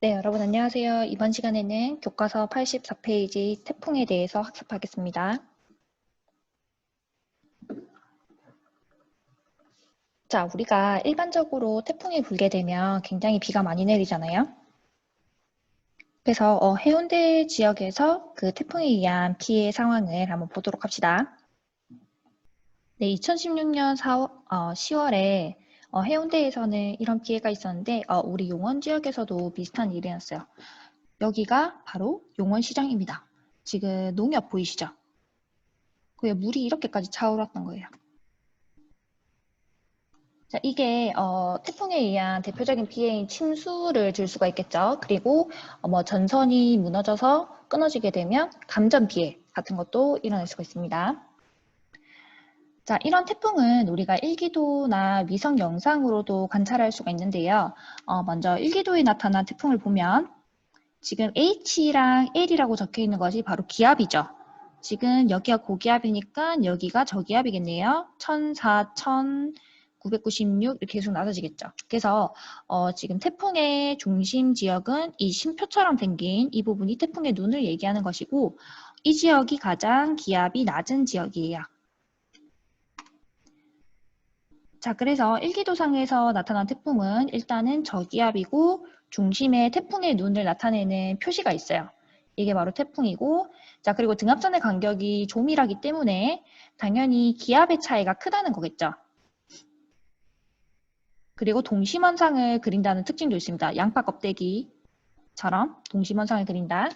네, 여러분 안녕하세요. 이번 시간에는 교과서 84페이지 태풍에 대해서 학습하겠습니다. 자, 우리가 일반적으로 태풍이 불게 되면 굉장히 비가 많이 내리잖아요. 그래서 어, 해운대 지역에서 그 태풍에 의한 피해 상황을 한번 보도록 합시다. 네, 2016년 4, 어, 10월에 어, 해운대에서는 이런 피해가 있었는데 어, 우리 용원 지역에서도 비슷한 일이었어요. 여기가 바로 용원시장입니다. 지금 농협 보이시죠? 그 물이 이렇게까지 차오랐던 거예요. 자, 이게 어, 태풍에 의한 대표적인 피해인 침수를 줄 수가 있겠죠. 그리고 어, 뭐 전선이 무너져서 끊어지게 되면 감전 피해 같은 것도 일어날 수가 있습니다. 자, 이런 태풍은 우리가 일기도나 위성 영상으로도 관찰할 수가 있는데요. 어, 먼저 일기도에 나타난 태풍을 보면 지금 H랑 L이라고 적혀 있는 것이 바로 기압이죠. 지금 여기가 고기압이니까 여기가 저기압이겠네요. 1004, 1996 이렇게 계속 나눠지겠죠. 그래서 어, 지금 태풍의 중심 지역은 이 심표처럼 생긴 이 부분이 태풍의 눈을 얘기하는 것이고 이 지역이 가장 기압이 낮은 지역이에요. 자, 그래서 일기도상에서 나타난 태풍은 일단은 저기압이고 중심에 태풍의 눈을 나타내는 표시가 있어요. 이게 바로 태풍이고 자 그리고 등압선의 간격이 조밀하기 때문에 당연히 기압의 차이가 크다는 거겠죠. 그리고 동심원상을 그린다는 특징도 있습니다. 양파 껍데기처럼 동심원상을 그린다.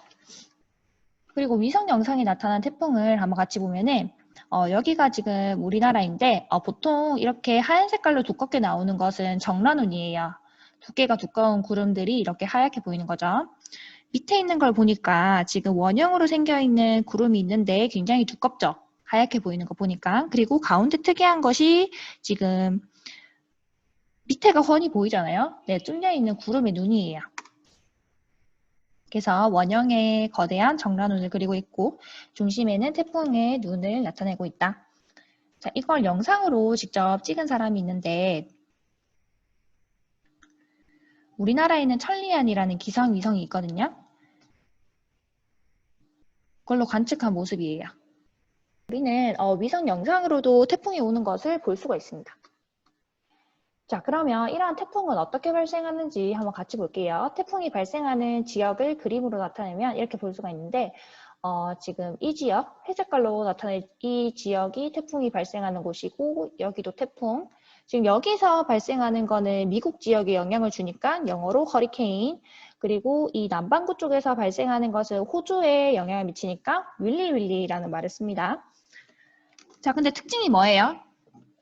그리고 위성 영상에 나타난 태풍을 한번 같이 보면은 어, 여기가 지금 우리나라인데 어, 보통 이렇게 하얀 색깔로 두껍게 나오는 것은 정란운이에요. 두께가 두꺼운 구름들이 이렇게 하얗게 보이는 거죠. 밑에 있는 걸 보니까 지금 원형으로 생겨있는 구름이 있는데 굉장히 두껍죠. 하얗게 보이는 거 보니까. 그리고 가운데 특이한 것이 지금 밑에가 훤히 보이잖아요. 네, 뚫려있는 구름의 눈이에요. 그래서 원형의 거대한 정란운을 그리고 있고 중심에는 태풍의 눈을 나타내고 있다. 자, 이걸 영상으로 직접 찍은 사람이 있는데 우리나라에는 천리안이라는 기상위성이 있거든요. 그걸로 관측한 모습이에요. 우리는 어, 위성 영상으로도 태풍이 오는 것을 볼 수가 있습니다. 자, 그러면 이러한 태풍은 어떻게 발생하는지 한번 같이 볼게요. 태풍이 발생하는 지역을 그림으로 나타내면 이렇게 볼 수가 있는데 어, 지금 이 지역, 회색깔로 나타낸 이 지역이 태풍이 발생하는 곳이고 여기도 태풍. 지금 여기서 발생하는 거는 미국 지역에 영향을 주니까 영어로 허리케인. 그리고 이 남반구 쪽에서 발생하는 것은 호주에 영향을 미치니까 윌리윌리라는 말을 씁니다. 자, 근데 특징이 뭐예요?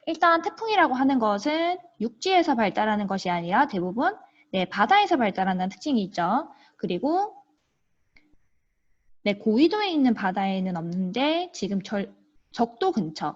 일단 태풍이라고 하는 것은 육지에서 발달하는 것이 아니라 대부분 네, 바다에서 발달한다는 특징이 있죠. 그리고 네, 고위도에 있는 바다에는 없는데 지금 절, 적도 근처에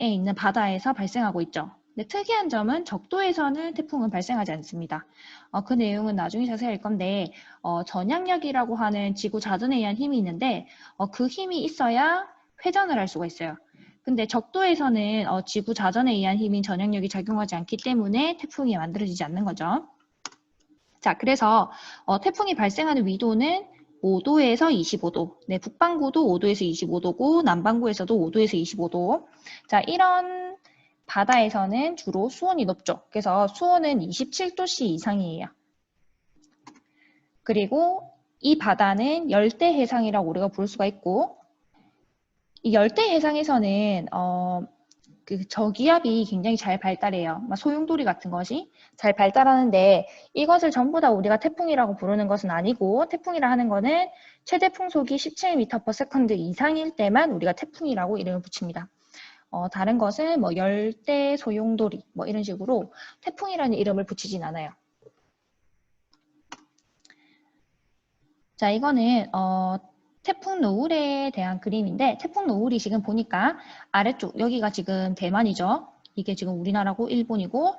있는 바다에서 발생하고 있죠. 네, 특이한 점은 적도에서는 태풍은 발생하지 않습니다. 어, 그 내용은 나중에 자세히 할 건데 어, 전향력이라고 하는 지구 자전에 의한 힘이 있는데 어, 그 힘이 있어야 회전을 할 수가 있어요. 근데 적도에서는 어, 지구 자전에 의한 힘인 전향력이 작용하지 않기 때문에 태풍이 만들어지지 않는 거죠. 자, 그래서 어, 태풍이 발생하는 위도는 5도에서 25도. 네, 북반구도 5도에서 25도고 남반구에서도 5도에서 25도. 자, 이런 바다에서는 주로 수온이 높죠. 그래서 수온은 27도씨 이상이에요. 그리고 이 바다는 열대 해상이라고 우리가 볼 수가 있고 이 열대 해상에서는 어, 그 저기압이 굉장히 잘 발달해요. 소용돌이 같은 것이 잘 발달하는데 이것을 전부 다 우리가 태풍이라고 부르는 것은 아니고 태풍이라 하는 것은 최대 풍속이 17m/s 이상일 때만 우리가 태풍이라고 이름을 붙입니다. 어, 다른 것은 뭐 열대 소용돌이 뭐 이런 식으로 태풍이라는 이름을 붙이진 않아요. 자, 이거는 어, 태풍 노을에 대한 그림인데 태풍 노을이 지금 보니까 아래쪽 여기가 지금 대만이죠. 이게 지금 우리나라고 일본이고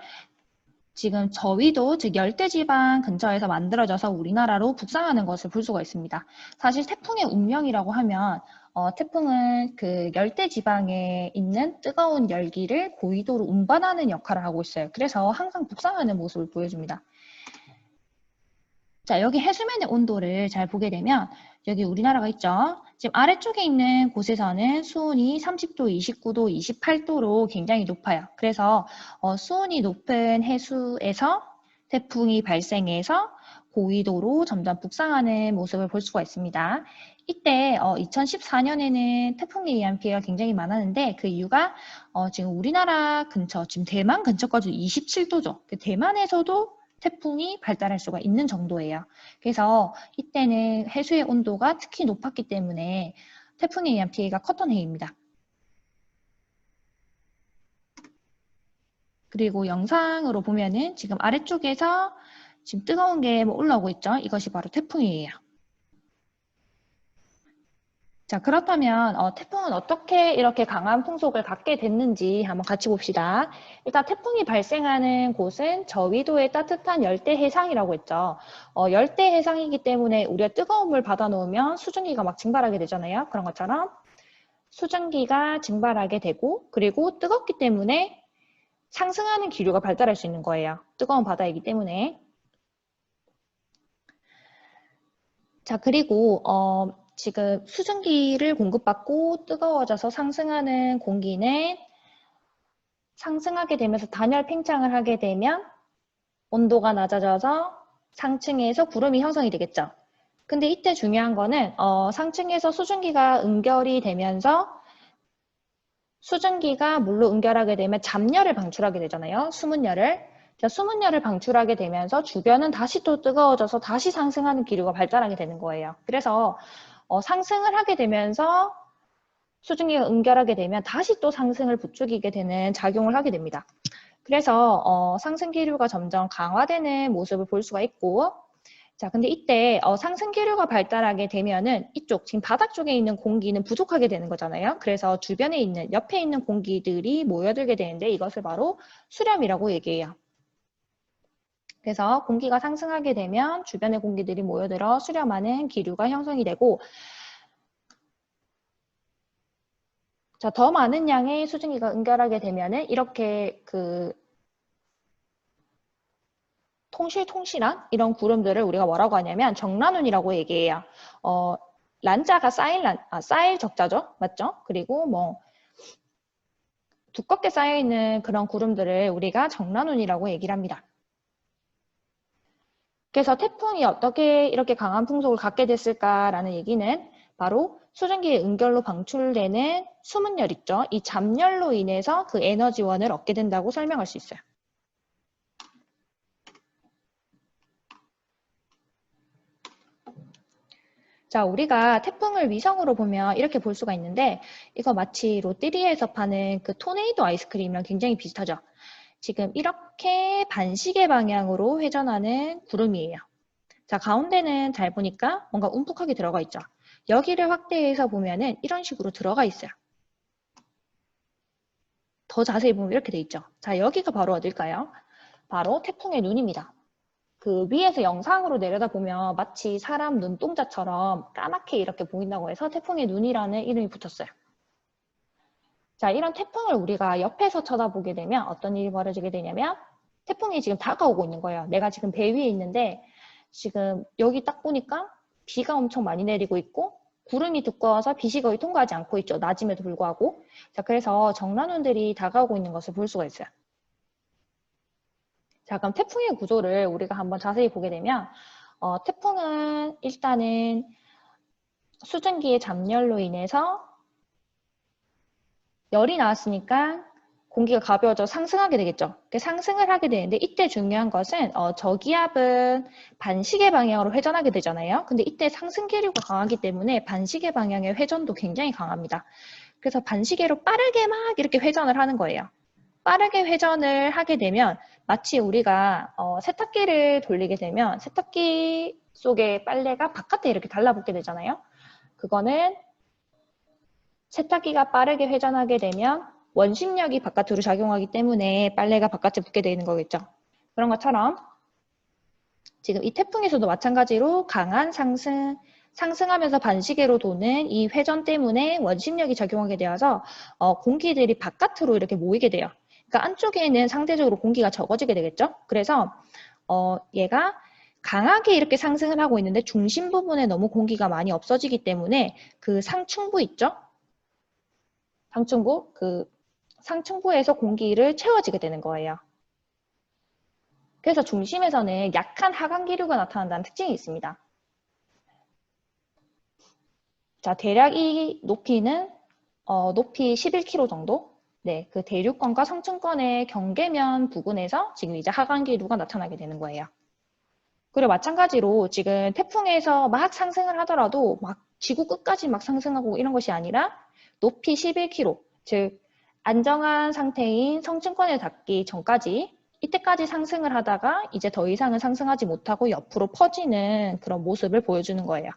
지금 저위도 즉 열대지방 근처에서 만들어져서 우리나라로 북상하는 것을 볼 수가 있습니다. 사실 태풍의 운명이라고 하면 어, 태풍은 그 열대지방에 있는 뜨거운 열기를 고위도로 운반하는 역할을 하고 있어요. 그래서 항상 북상하는 모습을 보여줍니다. 자, 여기 해수면의 온도를 잘 보게 되면 여기 우리나라가 있죠. 지금 아래쪽에 있는 곳에서는 수온이 30도, 29도, 28도로 굉장히 높아요. 그래서 어, 수온이 높은 해수에서 태풍이 발생해서 고위도로 점점 북상하는 모습을 볼 수가 있습니다. 이때 어, 2014년에는 태풍에 의한 피해가 굉장히 많았는데 그 이유가 어, 지금 우리나라 근처, 지금 대만 근처까지 27도죠. 그 대만에서도 태풍이 발달할 수가 있는 정도예요. 그래서 이때는 해수의 온도가 특히 높았기 때문에 태풍에 의한 피해가 컸던 해입니다. 그리고 영상으로 보면은 지금 아래쪽에서 지금 뜨거운 게 뭐 올라오고 있죠. 이것이 바로 태풍이에요. 자, 그렇다면 어, 태풍은 어떻게 이렇게 강한 풍속을 갖게 됐는지 한번 같이 봅시다. 일단 태풍이 발생하는 곳은 저위도의 따뜻한 열대 해상이라고 했죠. 어, 열대 해상이기 때문에 우리가 뜨거운 물 받아 놓으면 수증기가 막 증발하게 되잖아요. 그런 것처럼 수증기가 증발하게 되고 그리고 뜨겁기 때문에 상승하는 기류가 발달할 수 있는 거예요. 뜨거운 바다이기 때문에. 자, 그리고 어, 지금 수증기를 공급받고 뜨거워져서 상승하는 공기는 상승하게 되면서 단열 팽창을 하게 되면 온도가 낮아져서 상층에서 구름이 형성이 되겠죠. 근데 이때 중요한 거는 어, 상층에서 수증기가 응결이 되면서 수증기가 물로 응결하게 되면 잡열을 방출하게 되잖아요. 수문열을. 자, 수문열을 방출하게 되면서 주변은 다시 또 뜨거워져서 다시 상승하는 기류가 발달하게 되는 거예요. 그래서 어, 상승을 하게 되면서 수증기가 응결하게 되면 다시 또 상승을 부추기게 되는 작용을 하게 됩니다. 그래서 어, 상승 기류가 점점 강화되는 모습을 볼 수가 있고 자 근데 이때 어, 상승 기류가 발달하게 되면은 이쪽 지금 바닥 쪽에 있는 공기는 부족하게 되는 거잖아요. 그래서 주변에 있는 옆에 있는 공기들이 모여들게 되는데 이것을 바로 수렴이라고 얘기해요. 그래서 공기가 상승하게 되면 주변의 공기들이 모여들어 수렴하는 기류가 형성이 되고 자, 더 많은 양의 수증기가 응결하게 되면은 이렇게 그 통실통실한 이런 구름들을 우리가 뭐라고 하냐면 정란운이라고 얘기해요. 어, 란자가 쌓일 란, 아, 쌓일 적자죠. 맞죠? 그리고 뭐 두껍게 쌓여 있는 그런 구름들을 우리가 정란운이라고 얘기를 합니다. 그래서 태풍이 어떻게 이렇게 강한 풍속을 갖게 됐을까라는 얘기는 바로 수증기의 응결로 방출되는 수문열 있죠. 이 잡열로 인해서 그 에너지원을 얻게 된다고 설명할 수 있어요. 자, 우리가 태풍을 위성으로 보면 이렇게 볼 수가 있는데 이거 마치 롯데리아에서 파는 그 토네이도 아이스크림이랑 굉장히 비슷하죠. 지금 이렇게 반시계 방향으로 회전하는 구름이에요. 자, 가운데는 잘 보니까 뭔가 움푹하게 들어가 있죠. 여기를 확대해서 보면은 이런 식으로 들어가 있어요. 더 자세히 보면 이렇게 돼 있죠. 자, 여기가 바로 어딜까요? 바로 태풍의 눈입니다. 그 위에서 영상으로 내려다 보면 마치 사람 눈동자처럼 까맣게 이렇게 보인다고 해서 태풍의 눈이라는 이름이 붙었어요. 자, 이런 태풍을 우리가 옆에서 쳐다보게 되면 어떤 일이 벌어지게 되냐면 태풍이 지금 다가오고 있는 거예요. 내가 지금 배 위에 있는데 지금 여기 딱 보니까 비가 엄청 많이 내리고 있고 구름이 두꺼워서 빛이 거의 통과하지 않고 있죠. 낮임에도 불구하고. 자, 그래서 정란운들이 다가오고 있는 것을 볼 수가 있어요. 자, 그럼 태풍의 구조를 우리가 한번 자세히 보게 되면 어, 태풍은 일단은 수증기의 잡열로 인해서 열이 나왔으니까 공기가 가벼워져 상승하게 되겠죠. 상승을 하게 되는데 이때 중요한 것은 어, 저기압은 반시계 방향으로 회전하게 되잖아요. 근데 이때 상승 기류가 강하기 때문에 반시계 방향의 회전도 굉장히 강합니다. 그래서 반시계로 빠르게 막 이렇게 회전을 하는 거예요. 빠르게 회전을 하게 되면 마치 우리가 어, 세탁기를 돌리게 되면 세탁기 속에 빨래가 바깥에 이렇게 달라붙게 되잖아요. 그거는 세탁기가 빠르게 회전하게 되면 원심력이 바깥으로 작용하기 때문에 빨래가 바깥에 붙게 되는 거겠죠. 그런 것처럼 지금 이 태풍에서도 마찬가지로 강한 상승, 상승하면서 반시계로 도는 이 회전 때문에 원심력이 작용하게 되어서 어, 공기들이 바깥으로 이렇게 모이게 돼요. 그러니까 안쪽에는 상대적으로 공기가 적어지게 되겠죠. 그래서 어, 얘가 강하게 이렇게 상승을 하고 있는데 중심 부분에 너무 공기가 많이 없어지기 때문에 그 상층부 있죠? 상층부, 그 상층부에서 공기를 채워지게 되는 거예요. 그래서 중심에서는 약한 하강 기류가 나타난다는 특징이 있습니다. 자, 대략 이 높이는 어, 높이 11km 정도. 네, 그 대륙권과 성층권의 경계면 부근에서 지금 이제 하강 기류가 나타나게 되는 거예요. 그리고 마찬가지로 지금 태풍에서 막 상승을 하더라도 막 지구 끝까지 막 상승하고 이런 것이 아니라 높이 11km, 즉 안정한 상태인 성층권에 닿기 전까지 이때까지 상승을 하다가 이제 더 이상은 상승하지 못하고 옆으로 퍼지는 그런 모습을 보여주는 거예요.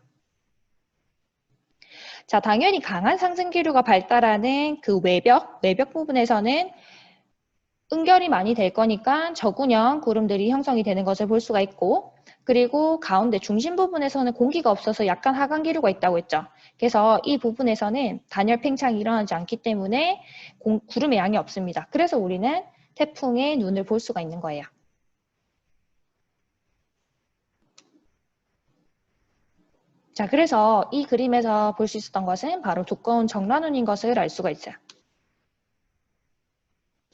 자, 당연히 강한 상승 기류가 발달하는 그 외벽, 외벽 부분에서는 응결이 많이 될 거니까 저군형 구름들이 형성이 되는 것을 볼 수가 있고 그리고 가운데 중심 부분에서는 공기가 없어서 약간 하강 기류가 있다고 했죠. 그래서 이 부분에서는 단열 팽창이 일어나지 않기 때문에 공, 구름의 양이 없습니다. 그래서 우리는 태풍의 눈을 볼 수가 있는 거예요. 자, 그래서 이 그림에서 볼 수 있었던 것은 바로 두꺼운 정란운인 것을 알 수가 있어요.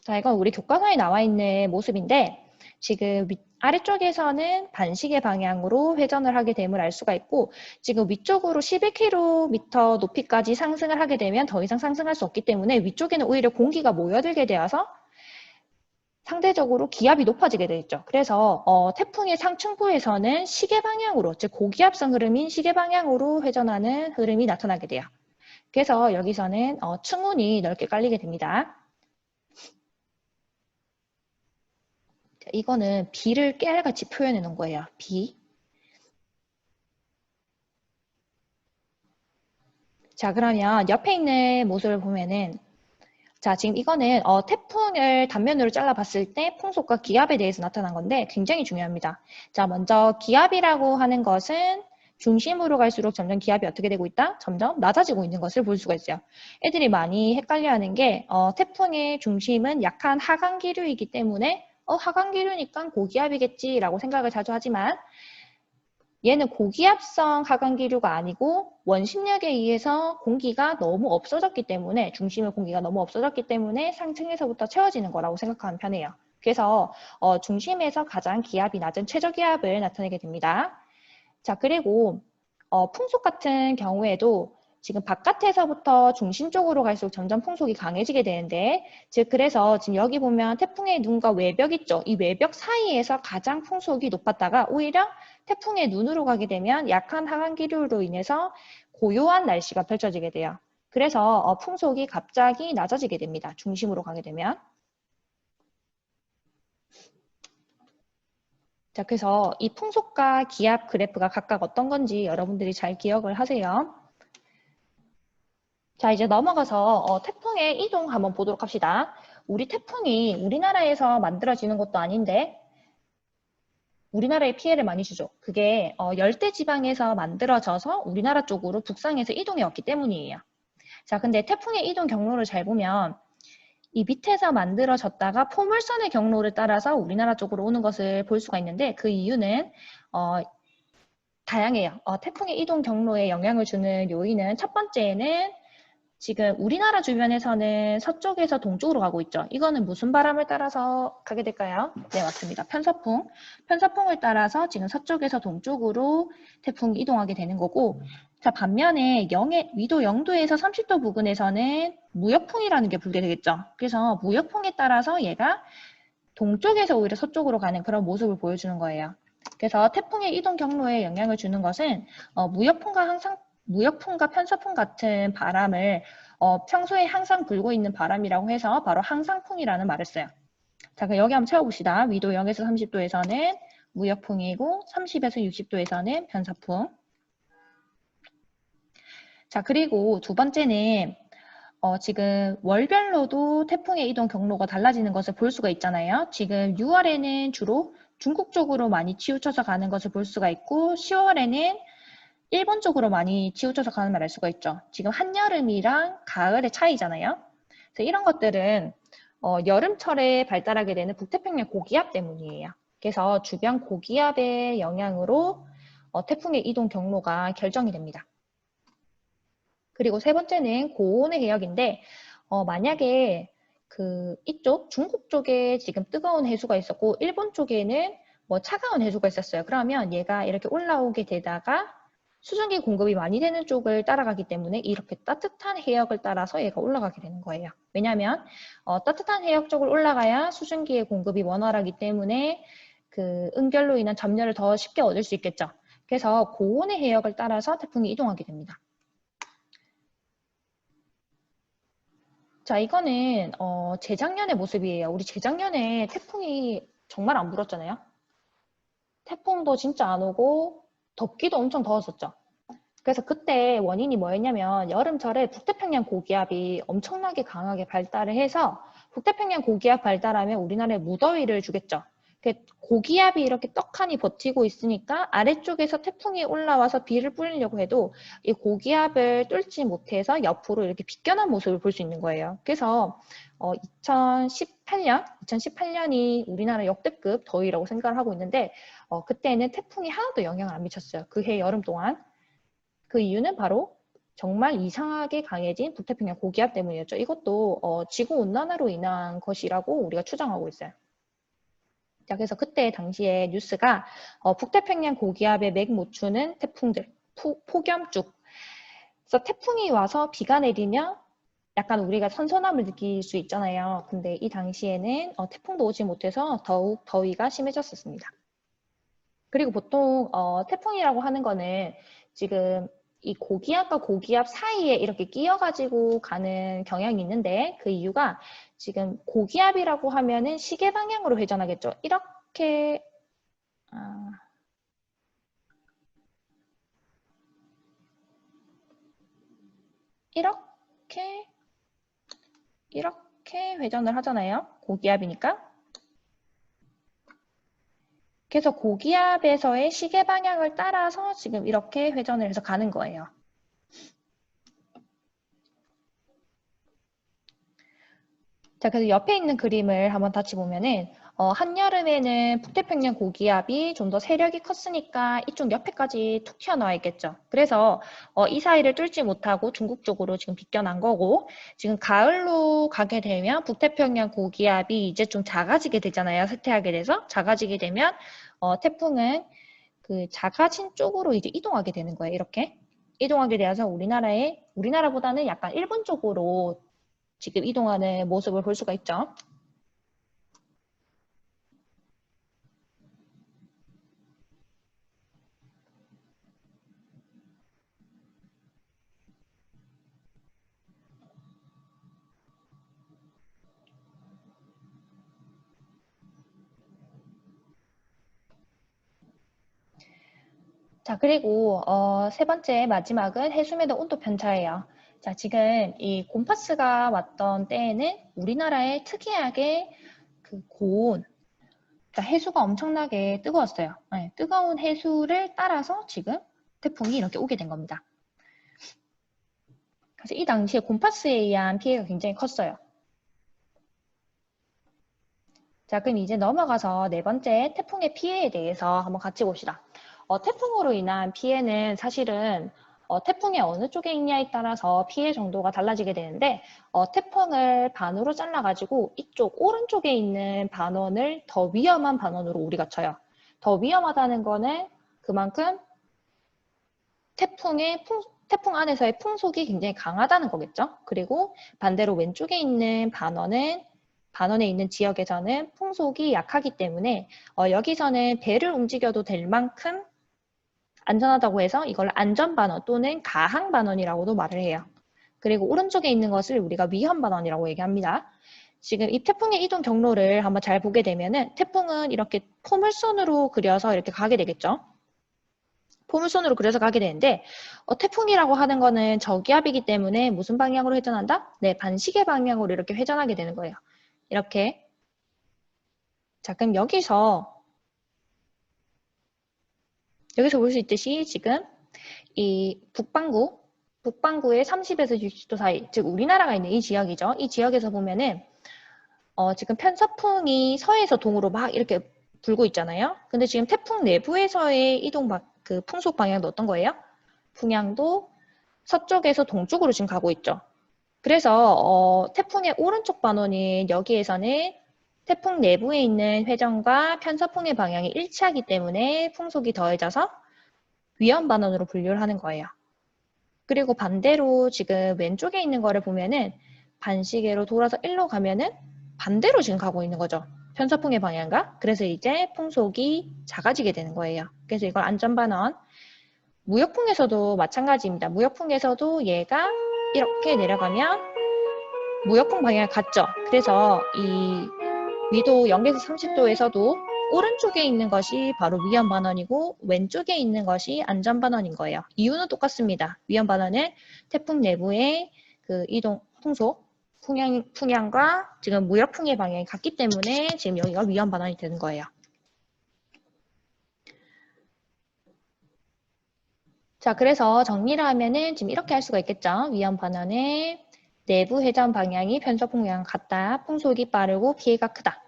자, 이건 우리 교과서에 나와 있는 모습인데 지금 위, 아래쪽에서는 반시계 방향으로 회전을 하게 됨을 알 수가 있고 지금 위쪽으로 11km 높이까지 상승을 하게 되면 더 이상 상승할 수 없기 때문에 위쪽에는 오히려 공기가 모여들게 되어서 상대적으로 기압이 높아지게 되겠죠. 그래서 어, 태풍의 상층부에서는 시계 방향으로, 즉 고기압성 흐름인 시계 방향으로 회전하는 흐름이 나타나게 돼요. 그래서 여기서는 어, 층운이 넓게 깔리게 됩니다. 이거는 비를 깨알같이 표현해 놓은 거예요. 비. 자, 그러면 옆에 있는 모습을 보면은 자, 지금 이거는 어, 태풍을 단면으로 잘라봤을 때 풍속과 기압에 대해서 나타난 건데 굉장히 중요합니다. 자, 먼저 기압이라고 하는 것은 중심으로 갈수록 점점 기압이 어떻게 되고 있다? 점점 낮아지고 있는 것을 볼 수가 있어요. 애들이 많이 헷갈려하는 게 어, 태풍의 중심은 약한 하강 기류이기 때문에 어, 하강 기류니까 고기압이겠지라고 생각을 자주 하지만 얘는 고기압성 하강기류가 아니고 원심력에 의해서 공기가 너무 없어졌기 때문에 중심의 공기가 너무 없어졌기 때문에 상층에서부터 채워지는 거라고 생각하면 편해요. 그래서 어, 중심에서 가장 기압이 낮은 최저기압을 나타내게 됩니다. 자 그리고 어, 풍속 같은 경우에도 지금 바깥에서부터 중심 쪽으로 갈수록 점점 풍속이 강해지게 되는데 즉 그래서 지금 여기 보면 태풍의 눈과 외벽 있죠. 이 외벽 사이에서 가장 풍속이 높았다가 오히려 태풍의 눈으로 가게 되면 약한 하강 기류로 인해서 고요한 날씨가 펼쳐지게 돼요. 그래서 어, 풍속이 갑자기 낮아지게 됩니다. 중심으로 가게 되면. 자, 그래서 이 풍속과 기압 그래프가 각각 어떤 건지 여러분들이 잘 기억을 하세요. 자, 이제 넘어가서 어, 태풍의 이동 한번 보도록 합시다. 우리 태풍이 우리나라에서 만들어지는 것도 아닌데 우리나라에 피해를 많이 주죠. 그게 어, 열대 지방에서 만들어져서 우리나라 쪽으로 북상해서 이동해 왔기 때문이에요. 자, 근데 태풍의 이동 경로를 잘 보면 이 밑에서 만들어졌다가 포물선의 경로를 따라서 우리나라 쪽으로 오는 것을 볼 수가 있는데 그 이유는 어, 다양해요. 어, 태풍의 이동 경로에 영향을 주는 요인은 첫 번째는 지금 우리나라 주변에서는 서쪽에서 동쪽으로 가고 있죠. 이거는 무슨 바람을 따라서 가게 될까요? 네, 맞습니다. 편서풍. 편서풍을 따라서 지금 서쪽에서 동쪽으로 태풍이 이동하게 되는 거고 자, 반면에 영해, 위도 0도에서 30도 부근에서는 무역풍이라는 게 불게 되겠죠. 그래서 무역풍에 따라서 얘가 동쪽에서 오히려 서쪽으로 가는 그런 모습을 보여주는 거예요. 그래서 태풍의 이동 경로에 영향을 주는 것은 어, 무역풍과 항상 무역풍과 편서풍 같은 바람을 어, 평소에 항상 불고 있는 바람이라고 해서 바로 항상풍이라는 말을 써요. 자, 그럼 여기 한번 채워봅시다. 위도 0에서 30도에서는 무역풍이고 30에서 60도에서는 편서풍. 자, 그리고 두 번째는 어, 지금 월별로도 태풍의 이동 경로가 달라지는 것을 볼 수가 있잖아요. 지금 6월에는 주로 중국 쪽으로 많이 치우쳐서 가는 것을 볼 수가 있고 10월에는 일본 쪽으로 많이 치우쳐서 가는 말 알 수가 있죠. 지금 한여름이랑 가을의 차이잖아요. 그래서 이런 것들은 어, 여름철에 발달하게 되는 북태평양 고기압 때문이에요. 그래서 주변 고기압의 영향으로 어, 태풍의 이동 경로가 결정이 됩니다. 그리고 세 번째는 고온의 해역인데 어, 만약에 그 이쪽 중국 쪽에 지금 뜨거운 해수가 있었고 일본 쪽에는 뭐 차가운 해수가 있었어요. 그러면 얘가 이렇게 올라오게 되다가 수증기 공급이 많이 되는 쪽을 따라가기 때문에 이렇게 따뜻한 해역을 따라서 얘가 올라가게 되는 거예요. 왜냐하면 어, 따뜻한 해역 쪽을 올라가야 수증기의 공급이 원활하기 때문에 그 응결로 인한 점유를 더 쉽게 얻을 수 있겠죠. 그래서 고온의 해역을 따라서 태풍이 이동하게 됩니다. 자, 이거는 어, 재작년의 모습이에요. 우리 재작년에 태풍이 정말 안 불었잖아요. 태풍도 진짜 안 오고 덥기도 엄청 더웠었죠. 그래서 그때 원인이 뭐였냐면 여름철에 북태평양 고기압이 엄청나게 강하게 발달을 해서 북태평양 고기압 발달하면 우리나라에 무더위를 주겠죠. 그 고기압이 이렇게 떡하니 버티고 있으니까 아래쪽에서 태풍이 올라와서 비를 뿌리려고 해도 이 고기압을 뚫지 못해서 옆으로 이렇게 비껴난 모습을 볼 수 있는 거예요. 그래서 어, 2018년, 2018년이 우리나라 역대급 더위라고 생각을 하고 있는데 어, 그때는 태풍이 하나도 영향을 안 미쳤어요. 그 해 여름 동안. 그 이유는 바로 정말 이상하게 강해진 북태평양 고기압 때문이었죠. 이것도 어, 지구 온난화로 인한 것이라고 우리가 추정하고 있어요. 자, 그래서 그때 당시에 뉴스가 어, 북태평양 고기압의 맥 못 추는 태풍들, 포, 폭염쭉. 그래서 태풍이 와서 비가 내리면 약간 우리가 선선함을 느낄 수 있잖아요. 근데 이 당시에는 어, 태풍도 오지 못해서 더욱 더위가 심해졌었습니다. 그리고 보통 어, 태풍이라고 하는 거는 지금 이 고기압과 고기압 사이에 이렇게 끼어가지고 가는 경향이 있는데 그 이유가 지금 고기압이라고 하면은 시계 방향으로 회전하겠죠. 이렇게 아, 이렇게 이렇게 회전을 하잖아요. 고기압이니까. 그래서 고기압에서의 시계 방향을 따라서 지금 이렇게 회전을 해서 가는 거예요. 자, 그래서 옆에 있는 그림을 한번 다시 보면은 어, 한여름에는 북태평양 고기압이 좀 더 세력이 컸으니까 이쪽 옆에까지 툭 튀어나와 있겠죠. 그래서 어, 이 사이를 뚫지 못하고 중국 쪽으로 지금 비껴난 거고 지금 가을로 가게 되면 북태평양 고기압이 이제 좀 작아지게 되잖아요. 쇠퇴하게 돼서 작아지게 되면 어, 태풍은 그 작아진 쪽으로 이제 이동하게 되는 거예요. 이렇게 이동하게 되어서 우리나라에 우리나라보다는 약간 일본 쪽으로 지금 이동하는 모습을 볼 수가 있죠. 자, 그리고 어, 세 번째 마지막은 해수면의 온도 편차예요. 자, 지금 이 곰파스가 왔던 때에는 우리나라에 특이하게 그 고온, 그러니까 해수가 엄청나게 뜨거웠어요. 네, 뜨거운 해수를 따라서 지금 태풍이 이렇게 오게 된 겁니다. 그래서 이 당시에 곰파스에 의한 피해가 굉장히 컸어요. 자, 그럼 이제 넘어가서 네 번째 태풍의 피해에 대해서 한번 같이 봅시다. 어, 태풍으로 인한 피해는 사실은 어, 태풍이 어느 쪽에 있냐에 따라서 피해 정도가 달라지게 되는데 어, 태풍을 반으로 잘라가지고 이쪽 오른쪽에 있는 반원을 더 위험한 반원으로 우리가 쳐요. 더 위험하다는 거는 그만큼 태풍의 풍, 태풍 안에서의 풍속이 굉장히 강하다는 거겠죠. 그리고 반대로 왼쪽에 있는 반원은 반원에 있는 지역에서는 풍속이 약하기 때문에 어, 여기서는 배를 움직여도 될 만큼 안전하다고 해서 이걸 안전반원 또는 가항반원이라고도 말을 해요. 그리고 오른쪽에 있는 것을 우리가 위험반원이라고 얘기합니다. 지금 이 태풍의 이동 경로를 한번 잘 보게 되면은 태풍은 이렇게 포물선으로 그려서 이렇게 가게 되겠죠. 포물선으로 그려서 가게 되는데 어, 태풍이라고 하는 거는 저기압이기 때문에 무슨 방향으로 회전한다? 네, 반시계 방향으로 이렇게 회전하게 되는 거예요. 이렇게 자 그럼 여기서 여기서 볼 수 있듯이 지금 이 북반구, 북반구의 30에서 60도 사이, 즉 우리나라가 있는 이 지역이죠. 이 지역에서 보면은 어, 지금 편서풍이 서에서 동으로 막 이렇게 불고 있잖아요. 근데 지금 태풍 내부에서의 이동 방, 그 풍속 방향도 어떤 거예요? 풍향도 서쪽에서 동쪽으로 지금 가고 있죠. 그래서 어, 태풍의 오른쪽 반원인 여기에서는 태풍 내부에 있는 회전과 편서풍의 방향이 일치하기 때문에 풍속이 더해져서 위험 반원으로 분류를 하는 거예요. 그리고 반대로 지금 왼쪽에 있는 거를 보면은 반시계로 돌아서 일로 가면은 반대로 지금 가고 있는 거죠. 편서풍의 방향과. 그래서 이제 풍속이 작아지게 되는 거예요. 그래서 이걸 안전반원. 무역풍에서도 마찬가지입니다. 무역풍에서도 얘가 이렇게 내려가면 무역풍 방향을 갔죠. 그래서 이 위도 0에서 30도에서도 오른쪽에 있는 것이 바로 위험 반원이고 왼쪽에 있는 것이 안전 반원인 거예요. 이유는 똑같습니다. 위험 반원은 태풍 내부의 그 이동 풍속 풍향, 풍향과 지금 무역풍의 방향이 같기 때문에 지금 여기가 위험 반원이 되는 거예요. 자, 그래서 정리를 하면은 지금 이렇게 할 수가 있겠죠. 위험 반원의 내부 회전 방향이 편서풍향 같다. 풍속이 빠르고 피해가 크다.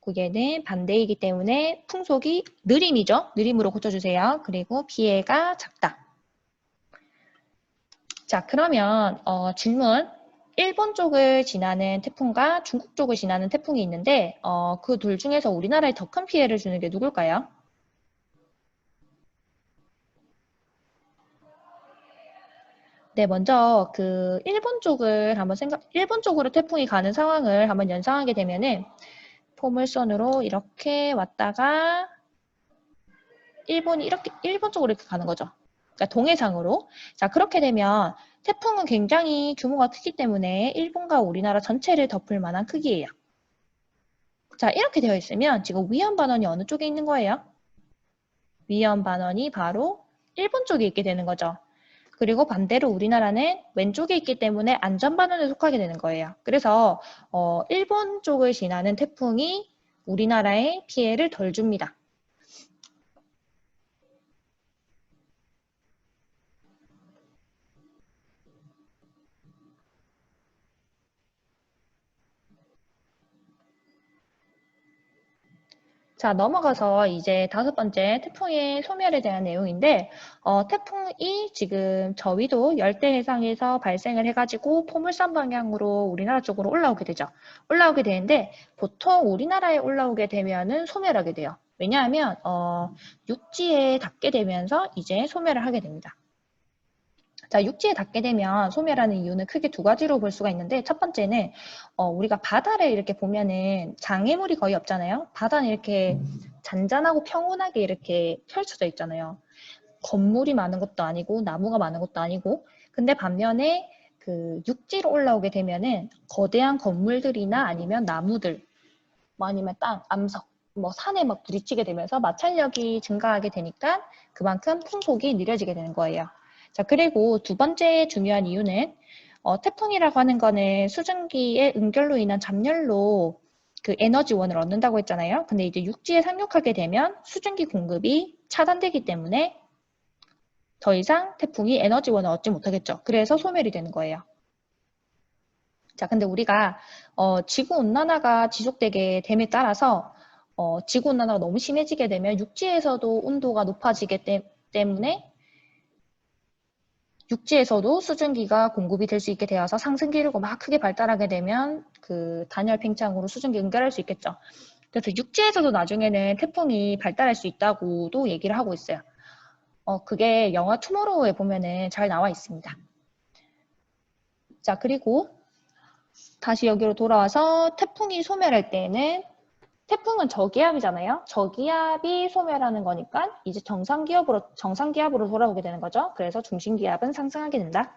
그게는 반대이기 때문에 풍속이 느림이죠. 느림으로 고쳐주세요. 그리고 피해가 작다. 자, 그러면 어, 질문. 일본 쪽을 지나는 태풍과 중국 쪽을 지나는 태풍이 있는데 어, 그 둘 중에서 우리나라에 더 큰 피해를 주는 게 누굴까요? 네, 먼저 그 일본 쪽을 한번 생각, 일본 쪽으로 태풍이 가는 상황을 한번 연상하게 되면은 포물선으로 이렇게 왔다가 일본이 이렇게 일본 쪽으로 이렇게 가는 거죠. 그러니까 동해상으로. 자, 그렇게 되면 태풍은 굉장히 규모가 크기 때문에 일본과 우리나라 전체를 덮을 만한 크기예요. 자, 이렇게 되어 있으면 지금 위험 반원이 어느 쪽에 있는 거예요? 위험 반원이 바로 일본 쪽에 있게 되는 거죠. 그리고 반대로 우리나라는 왼쪽에 있기 때문에 안전반원에 속하게 되는 거예요. 그래서 어, 일본 쪽을 지나는 태풍이 우리나라에 피해를 덜 줍니다. 자, 넘어가서 이제 다섯 번째 태풍의 소멸에 대한 내용인데, 어, 태풍이 지금 저위도 열대 해상에서 발생을 해가지고 포물선 방향으로 우리나라 쪽으로 올라오게 되죠. 올라오게 되는데, 보통 우리나라에 올라오게 되면은 소멸하게 돼요. 왜냐하면, 어, 육지에 닿게 되면서 이제 소멸을 하게 됩니다. 자, 육지에 닿게 되면 소멸하는 이유는 크게 두 가지로 볼 수가 있는데 첫 번째는 어, 우리가 바다를 이렇게 보면은 장애물이 거의 없잖아요. 바다는 이렇게 잔잔하고 평온하게 이렇게 펼쳐져 있잖아요. 건물이 많은 것도 아니고 나무가 많은 것도 아니고 근데 반면에 그 육지로 올라오게 되면은 거대한 건물들이나 아니면 나무들 뭐 아니면 땅, 암석 뭐 산에 막 부딪히게 되면서 마찰력이 증가하게 되니까 그만큼 풍속이 느려지게 되는 거예요. 자, 그리고 두 번째 중요한 이유는 어, 태풍이라고 하는 거는 수증기의 응결로 인한 잠열로 그 에너지원을 얻는다고 했잖아요. 근데 이제 육지에 상륙하게 되면 수증기 공급이 차단되기 때문에 더 이상 태풍이 에너지원을 얻지 못하겠죠. 그래서 소멸이 되는 거예요. 자, 근데 우리가 어, 지구 온난화가 지속되게 됨에 따라서 어, 지구 온난화가 너무 심해지게 되면 육지에서도 온도가 높아지기 때, 때문에 육지에서도 수증기가 공급이 될 수 있게 되어서 상승 기류가 막 크게 발달하게 되면 그 단열 팽창으로 수증기 응결할 수 있겠죠. 그래서 육지에서도 나중에는 태풍이 발달할 수 있다고도 얘기를 하고 있어요. 어, 그게 영화 투모로우에 보면은 잘 나와 있습니다. 자, 그리고 다시 여기로 돌아와서 태풍이 소멸할 때는 태풍은 저기압이잖아요. 저기압이 소멸하는 거니까 이제 정상 기압으로 정상 기압으로 돌아오게 되는 거죠. 그래서 중심 기압은 상승하게 된다.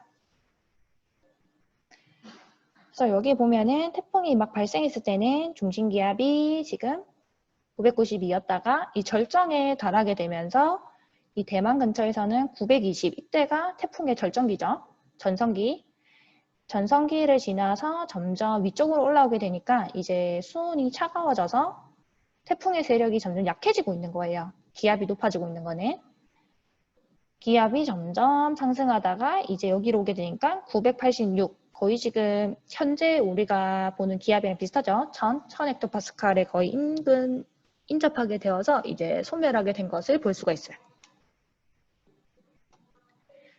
그래서 여기 보면은 태풍이 막 발생했을 때는 중심 기압이 지금 992였다가 이 절정에 달하게 되면서 이 대만 근처에서는 920 이때가 태풍의 절정기죠. 전성기. 전성기를 지나서 점점 위쪽으로 올라오게 되니까 이제 수온이 차가워져서 태풍의 세력이 점점 약해지고 있는 거예요. 기압이 높아지고 있는 거네. 기압이 점점 상승하다가 이제 여기로 오게 되니까 986 거의 지금 현재 우리가 보는 기압이랑 비슷하죠. 1000, 1000헥토파스칼의 거의 인근 인접하게 되어서 이제 소멸하게 된 것을 볼 수가 있어요.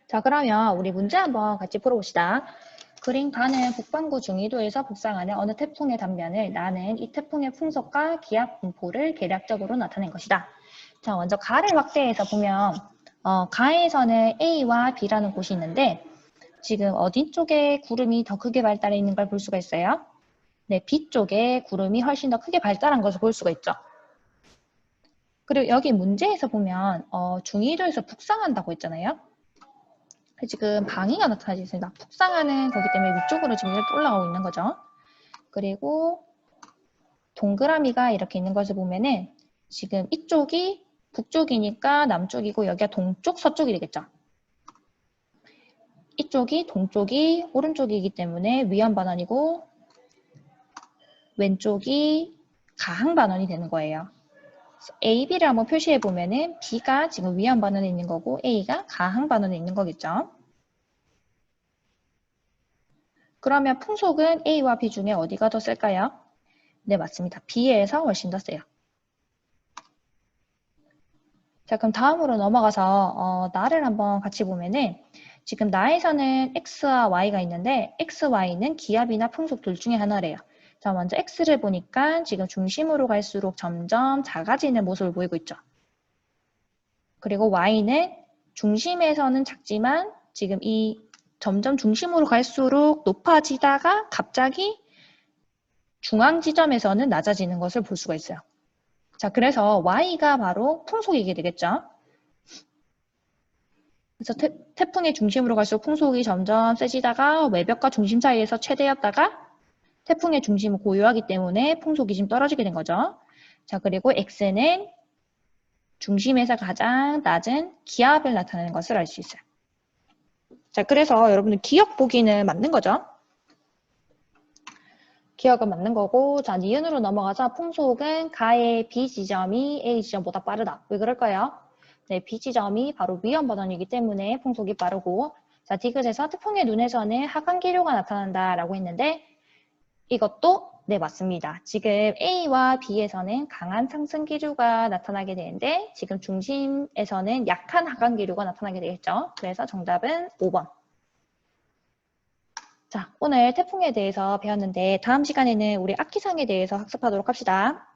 자, 그러면 우리 문제 한번 같이 풀어봅시다. 그린 가는 북반구 중위도에서 북상하는 어느 태풍의 단면을 나는 이 태풍의 풍속과 기압 분포를 계략적으로 나타낸 것이다. 자, 먼저 가를 확대해서 보면 어, 가에서는 A와 B라는 곳이 있는데 지금 어디 쪽에 구름이 더 크게 발달해 있는 걸 볼 수가 있어요? 네, B 쪽에 구름이 훨씬 더 크게 발달한 것을 볼 수가 있죠. 그리고 여기 문제에서 보면 어, 중위도에서 북상한다고 했잖아요. 지금 방위가 나타나지 있습니다. 북상하는 거기 때문에 위쪽으로 지금 이렇게 올라가고 있는 거죠. 그리고 동그라미가 이렇게 있는 것을 보면은 지금 이쪽이 북쪽이니까 남쪽이고 여기가 동쪽, 서쪽이 되겠죠. 이쪽이 동쪽이 오른쪽이기 때문에 위험 반원이고 왼쪽이 가항 반원이 되는 거예요. A, B를 한번 표시해 보면은 B가 지금 위험 반원에 있는 거고 A가 가항 반원에 있는 거겠죠. 그러면 풍속은 A와 B 중에 어디가 더 셀까요? 네, 맞습니다. B에서 훨씬 더 세요. 자, 그럼 다음으로 넘어가서 어, 나를 한번 같이 보면은 지금 나에서는 X와 Y가 있는데 X, Y는 기압이나 풍속 둘 중에 하나래요. 자, 먼저 X를 보니까 지금 중심으로 갈수록 점점 작아지는 모습을 보이고 있죠. 그리고 Y는 중심에서는 작지만 지금 이 점점 중심으로 갈수록 높아지다가 갑자기 중앙 지점에서는 낮아지는 것을 볼 수가 있어요. 자, 그래서 Y가 바로 풍속이게 되겠죠. 그래서 태, 풍의 중심으로 갈수록 풍속이 점점 세지다가 외벽과 중심 사이에서 최대였다가 태풍의 중심을 고유하기 때문에 풍속이 좀 떨어지게 된 거죠. 자, 그리고 X는 중심에서 가장 낮은 기압을 나타내는 것을 알 수 있어요. 자, 그래서 여러분들 기억 보기는 맞는 거죠. 기억은 맞는 거고, 자, 니은으로 넘어가자 풍속은 가의 B 지점이 A 지점보다 빠르다. 왜 그럴까요? 네, B 지점이 바로 위험 버전이기 때문에 풍속이 빠르고, 자, 디귿에서 태풍의 눈에서는 하강 기류가 나타난다라고 했는데, 이것도 네, 맞습니다. 지금 A와 B에서는 강한 상승 기류가 나타나게 되는데 지금 중심에서는 약한 하강 기류가 나타나게 되겠죠. 그래서 정답은 5번. 자, 오늘 태풍에 대해서 배웠는데 다음 시간에는 우리 악기상에 대해서 학습하도록 합시다.